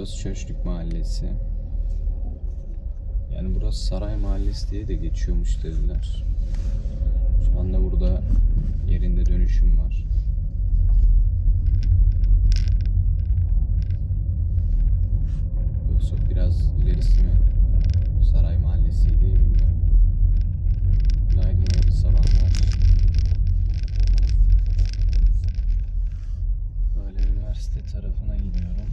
Burası Çöşlük Mahallesi. Yani burası Saray Mahallesi diye de geçiyormuş dediler. Şu anda burada yerinde dönüşüm var. Yoksa biraz ilerisi mi Saray Mahallesi'ydi bilmiyorum. Günaydın hayırlı sabahlar. Böyle üniversite tarafına gidiyorum.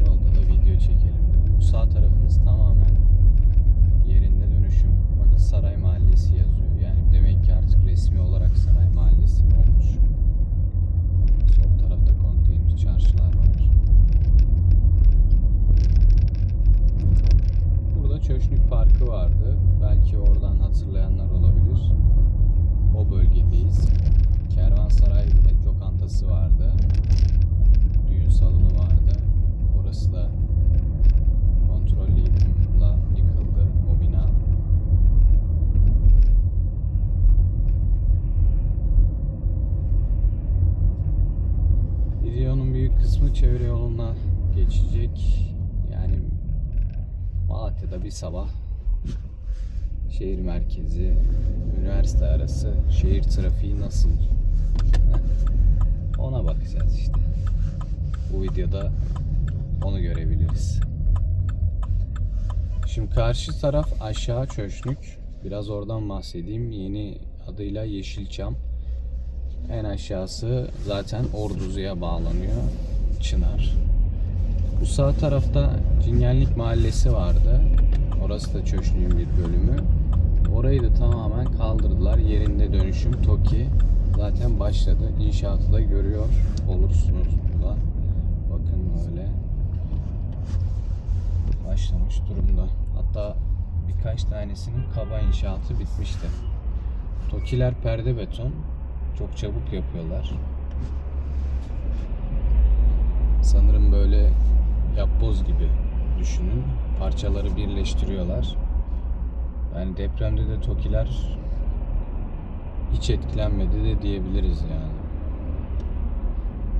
Yolda da video çekelim dedim. Bu sağ tarafımız tamamen yerinde dönüşüm. Bakın Saray Mahallesi yazıyor. Yani demek ki artık resmi olarak Saray Mahallesi mi olmuş? Sol tarafta konteyner çarşılar var. Burada Çöşnük Parkı vardı. Belki oradan hatırlayanlar olabilir. O bölgedeyiz. Kervansaray Et Lokantası vardı. Düğün salonu vardı. Orası da kontrollü yıkımla yıkıldı o bina. Videonun büyük kısmı çevre yoluna geçecek. Yani Malatya'da bir sabah şehir merkezi, üniversite arası, şehir trafiği nasıl? Ona bakacağız işte. Bu videoda onu görebiliriz. Şimdi karşı taraf aşağı Çöşnük. Biraz oradan bahsedeyim. Yeni adıyla Yeşilçam. En aşağısı zaten Orduzu'ya bağlanıyor. Çınar. Bu sağ tarafta Cingenlik Mahallesi vardı. Orası da Çöşnük'ün bir bölümü. Orayı da tamamen kaldırdılar. Yerinde dönüşüm TOKİ zaten başladı. İnşaatı da görüyor olursunuz burada. Bakın böyle başlamış durumda. Hatta birkaç tanesinin kaba inşaatı bitmişti. TOKİ'ler perde beton. Çok çabuk yapıyorlar. Sanırım böyle yapboz gibi düşünün. Parçaları birleştiriyorlar. Yani depremde de TOKİ'ler hiç etkilenmedi de diyebiliriz yani.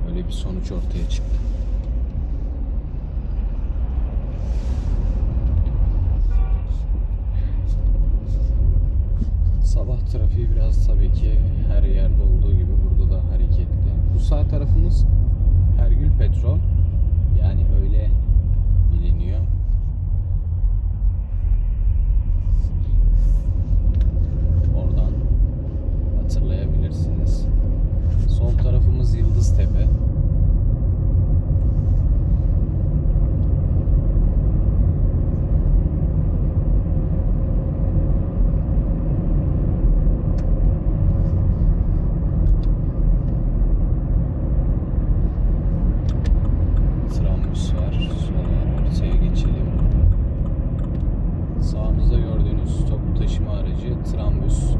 Öyle bir sonuç ortaya çıktı. Sabah trafiği biraz tabii ki her yerde olduğu gibi burada da hareketli. Bu sağ tarafımız Ergül Petrol. Yani öyle biliniyor. Oradan hatırlayabilirsiniz. Sol tarafımız Yıldıztepe. Trambus var. Sola ortaya geçelim. Sağımızda gördüğünüz toplu taşıma aracı Trambus.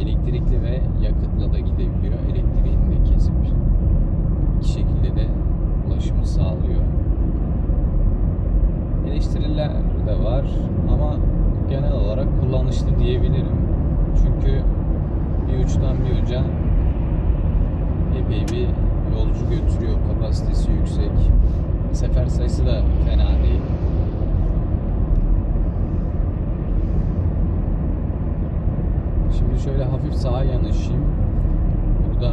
Elektrikli ve yakıtla da gidebiliyor. Elektriğini de kesip iki şekilde de ulaşımı sağlıyor. Eleştiriler de var ama genel olarak kullanışlı diyebilirim. Çünkü bir uçtan bir uca epey bir yolcu götürüyor. Kapasitesi yüksek. Sefer sayısı da fena değil. Şimdi şöyle hafif sağa yanaşayım. Burada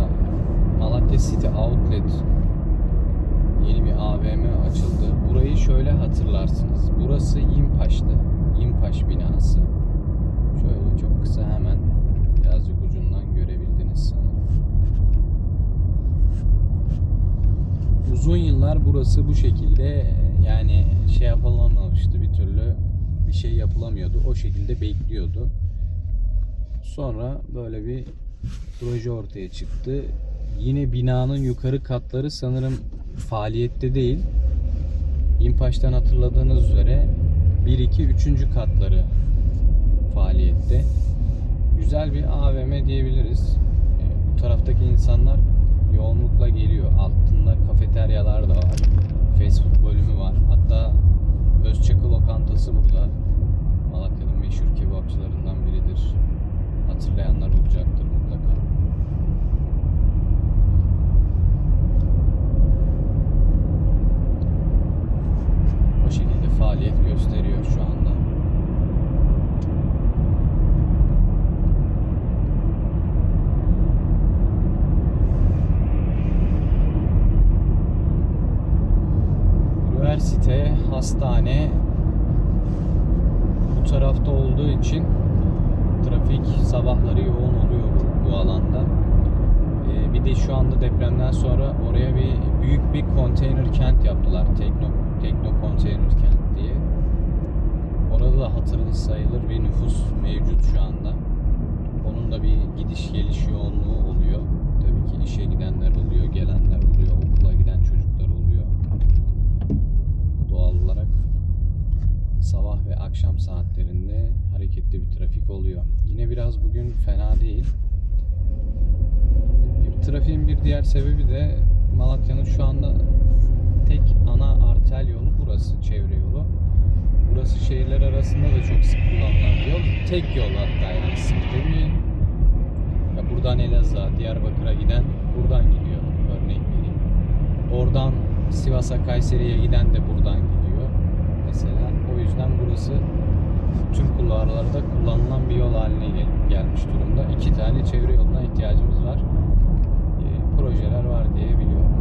Malatya City Outlet yeni bir AVM açıldı. Burayı şöyle hatırlarsınız. Burası Yimpaş'tı. Yimpaş binası. Şöyle çok kısa hemen birazcık ucundan görebildiniz sanırım. Uzun yıllar burası bu şekilde yani şey yapılamamıştı bir türlü bir şey yapılamıyordu. O şekilde bekliyordu. Sonra böyle bir proje ortaya çıktı. Yine binanın yukarı katları sanırım faaliyette değil. İmpaş'tan hatırladığınız üzere 1 2 3. katları faaliyette. Güzel bir AVM diyebiliriz. E, Bu taraftaki insanlar yoğunlukla geliyor. Altında kafeteryalar da var. Fast bölümü var. Hatta Özçakı lokantası burada. Malatya'nın meşhur kebapçılarından biridir. Hatırlayanlar olacaktır mutlaka. hastane bu tarafta olduğu için trafik sabahları yoğun oluyor bu, bu alanda. Ee, bir de şu anda depremden sonra oraya bir büyük bir konteyner kent yaptılar. Tekno Tekno konteyner kent diye. Orada da hatırlı sayılır bir nüfus mevcut şu anda. Onun da bir gidiş geliş yoğunluğu oluyor. Tabii ki işe gidenler oluyor, gelenler oluyor, okula giden çocuklar oluyor. Doğal olarak sabah ve akşam saatlerinde hareketli bir trafik oluyor. Yine biraz bugün fena değil. Trafiğin bir diğer sebebi de Malatya'nın şu anda tek ana artel yolu burası, çevre yolu. Burası şehirler arasında da çok sık kullanılan bir yol. Tek yol hatta yani sık demeyelim. Ya buradan Elazığ'a, Diyarbakır'a giden buradan gidiyor örnek vereyim. Oradan Sivas'a, Kayseri'ye giden de buradan gidiyor. Yüzden burası tüm kulvarlarda kullanılan bir yol haline gel- gelmiş durumda. İki tane çevre yoluna ihtiyacımız var. Ee, projeler var diye biliyorum.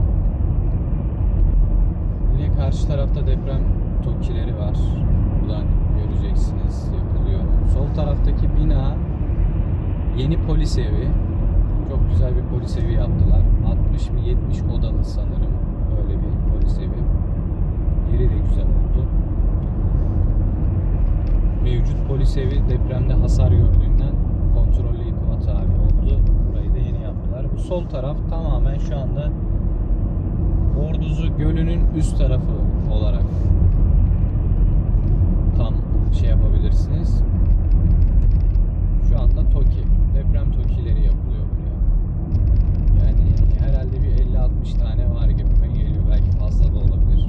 Yine karşı tarafta deprem tokileri var. Buradan göreceksiniz yapılıyor. Sol taraftaki bina yeni polis evi. Çok güzel bir polis evi yaptılar. 60 mı 70 odalı sanırım. Öyle bir polis evi. Yeri de güzel oldu. Mevcut polis evi depremde hasar gördüğünden kontrollü yıkıma tabi oldu. Burayı da yeni yaptılar. Bu sol taraf tamamen şu anda Orduzu Gölü'nün üst tarafı olarak tam şey yapabilirsiniz. Şu anda TOKİ, deprem TOKİ'leri yapılıyor buraya. Yani herhalde bir 50-60 tane var gibime geliyor. Belki fazla da olabilir.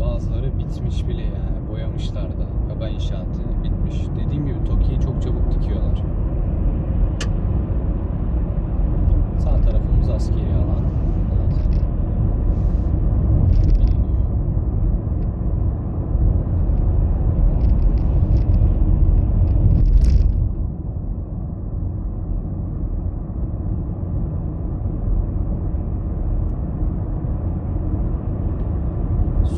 Bazıları bitmiş bile yani. Boyamışlar da. Kaba inşaatı bitmiş. Dediğim gibi TOKİ'yi çok çabuk dikiyorlar. Sağ tarafımız askeri alan. Zaten biliniyor.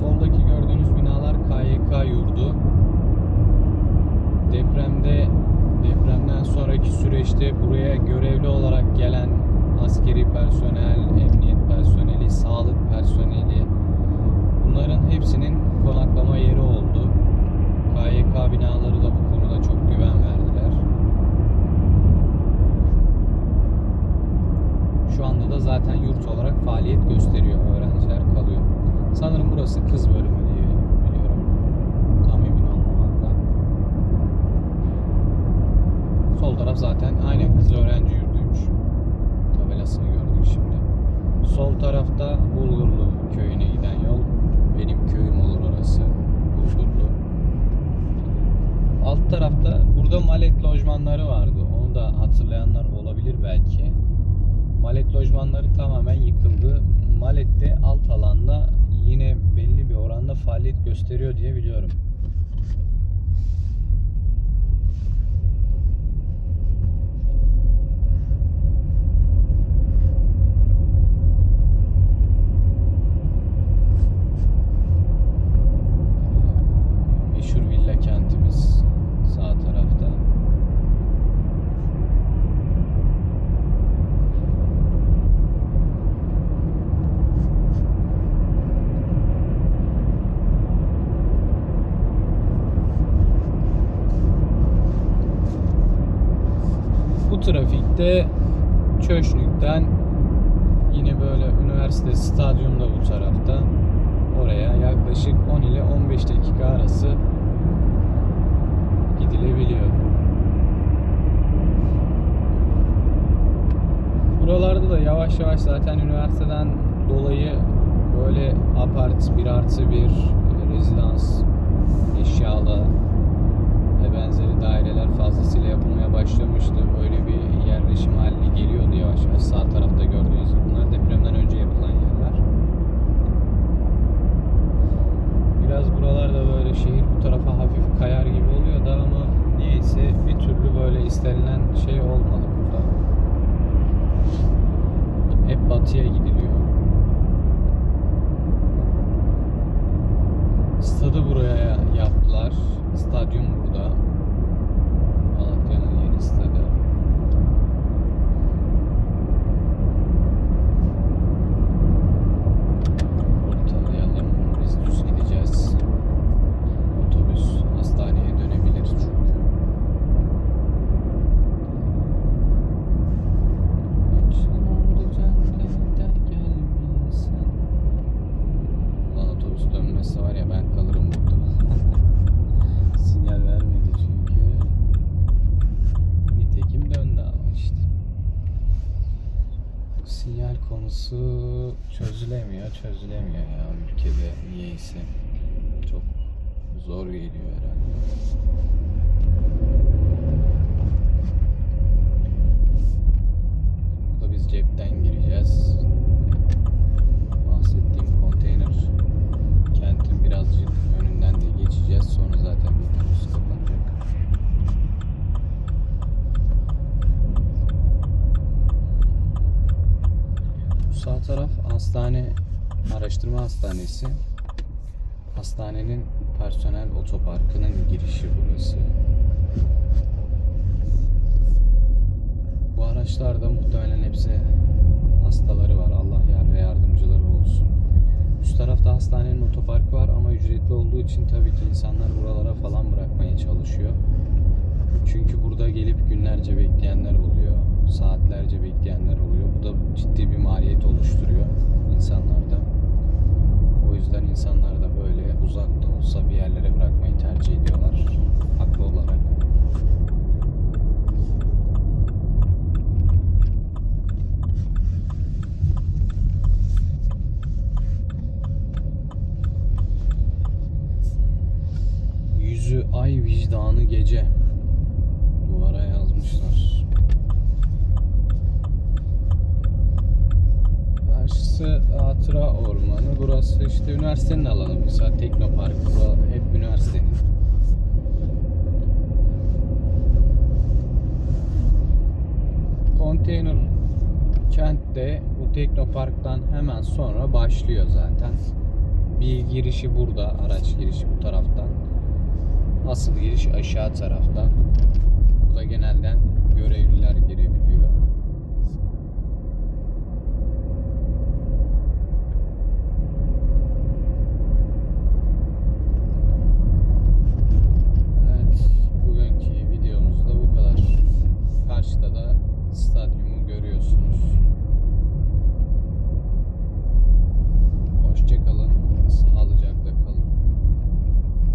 Soldaki gördüğünüz binalar KYK yurdu. Depremde depremden süreçte buraya görevli olarak gelen askeri personel, emniyet personeli, sağlık personeli bunların hepsinin konaklama yeri oldu. KYK binaları da bu konuda çok güven verdiler. Şu anda da zaten yurt olarak faaliyet gösteriyor. Öğrenciler kalıyor. Sanırım burası kız bölümü diye biliyorum. Tam emin olmamakla. Sol taraf zaten aynen kız öğrenci yurduymuş. Tabelasını gördük şimdi. Sol tarafta Bulgurlu köyüne giden yol. Benim köyüm olur orası. Bulgurlu. Alt tarafta burada malet lojmanları vardı. Onu da hatırlayanlar olabilir belki. Malet lojmanları yıkıldı. Malet'te alt alanda yine belli bir oranda faaliyet gösteriyor diye biliyorum. Meşhur villa kentimiz sağ tarafta. Bu trafikte Çöşnük'ten yine böyle üniversite stadyumda bu tarafta oraya yaklaşık 10 ile 15 dakika arası gidilebiliyor. Buralarda da yavaş yavaş zaten üniversiteden dolayı böyle apart, bir artı bir e, rezidans, eşyalı ve benzeri daireler fazlasıyla yapılmaya başlamıştı. Böyle bir yerleşim haline geliyordu yavaş yavaş. Sağ tarafta gördüğünüz gibi bunlar depremden önce yapılan yerler. Biraz buralarda böyle şehir bu tarafa hafif kayar gibi oluyor da ama niyeyse bir türlü böyle istenilen şey olmadı burada. batıya gidiliyor. Stadı buraya yaptılar. Stadyum burada. Malatya'nın yeni stadı. Ortalayalım. Biz düz gideceğiz. Otobüs hastaneye dönebilir çünkü. Akşam oldu cennetten gelmesin. Ulan otobüs dönmesi var ya ben kalırım burada. Sinyal vermedi çünkü. Nitekim döndü ama işte. Sinyal konusu çözülemiyor, ya ülkede niyeyse. Çok zor geliyor herhalde. Burada biz cepten gireceğiz. Bahsettiğim konteyner kentin birazcık önünden de geçeceğiz. Sonra zaten videomuz kapanacak. Bu sağ taraf hastane, araştırma hastanesi. Hastanenin personel otoparkının girişi burası. Bu araçlarda muhtemelen hepsi hastaları var. Allah yar ve yardımcıları olsun. Üst tarafta hastanenin otoparkı var ama ücretli olduğu için tabii ki insanlar buralara falan bırakmaya çalışıyor. Çünkü burada gelip günlerce bekleyenler oluyor. Saatlerce bekleyenler oluyor. Bu da ciddi bir maliyet oluşturuyor insanlarda. O yüzden insanlar da böyle uzakta olsa bir yerlere bırakmayı tercih ediyorlar. Hatıra ormanı. Burası işte üniversitenin alanı. Mesela Teknopark. Bura hep üniversitenin. Konteyner kentte bu Teknopark'tan hemen sonra başlıyor zaten. Bir girişi burada, araç girişi bu taraftan. Asıl giriş aşağı tarafta. Burada genelden görevliler